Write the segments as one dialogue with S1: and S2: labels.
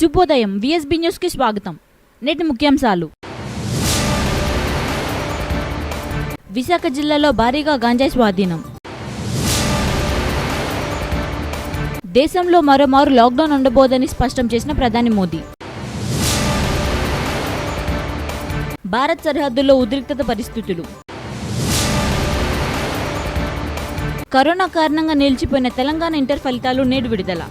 S1: శుభోదయం. విఎస్బి న్యూస్కి స్వాగతం. నేటి ముఖ్యాంశాలు. విశాఖ జిల్లాలో భారీగా గాంజాయి స్వాధీనం. దేశంలో మరోమారు లాక్డౌన్ ఉండబోదని స్పష్టం చేసిన ప్రధాని మోదీ. భారత్ సరిహద్దుల్లో ఉద్రిక్తత పరిస్థితులు. కరోనా కారణంగా నిలిచిపోయిన తెలంగాణ ఇంటర్ ఫలితాలు నేడు విడుదల.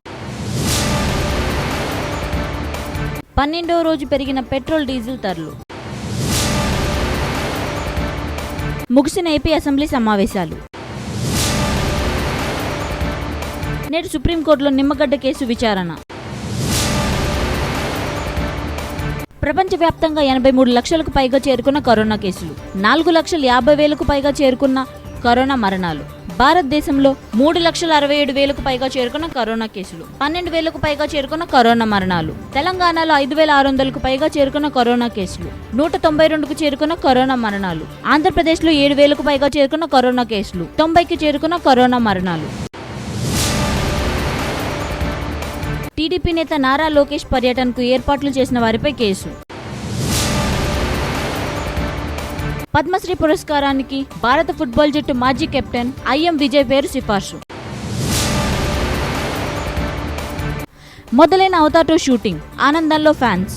S1: పన్నెండవ రోజు పెరిగిన పెట్రోల్ డీజిల్ ధరలు. ముగిసిన ఏపీ అసెంబ్లీ సమావేశాలు. నేడు సుప్రీంకోర్టులో నిమ్మగడ్డ కేసు విచారణ. ప్రపంచవ్యాప్తంగా ఎనభై మూడు లక్షలకు పైగా చేరుకున్న కరోనా కేసులు. నాలుగు లక్షల యాభై వేలకు పైగా చేరుకున్న కరోనా మరణాలు. భారతదేశంలో మూడు లక్షల అరవై ఏడు వేలకు పైగా చేరుకున్న కరోనా కేసులు పన్నెండు వేలకు పైగా చేరుకున్న కరోనా మరణాలు తెలంగాణలో ఐదు వేల ఆరు వందలకు పైగా చేరుకున్న కరోనా కేసులు నూట తొంభై రెండుకు చేరుకున్న కరోనా మరణాలు ఆంధ్రప్రదేశ్లో ఏడు వేలకు పైగా చేరుకున్న కరోనా కేసులు తొంభైకి చేరుకున్న కరోనా మరణాలు. టీడీపీ నేత నారా లోకేష్ పర్యటనకు ఏర్పాట్లు చేసిన వారిపై కేసు. పద్మశ్రీ పురస్కారానికి భారత ఫుట్బాల్ జట్టు మాజీ కెప్టెన్ ఐఎం విజయ్ పేరు సిఫార్సు. మొదలైన అవతాటో టూ షూటింగ్ ఆనందంలో ఫ్యాన్స్.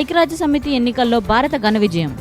S1: ఐక్యరాజ్య సమితి ఎన్నికల్లో భారత ఘన విజయం.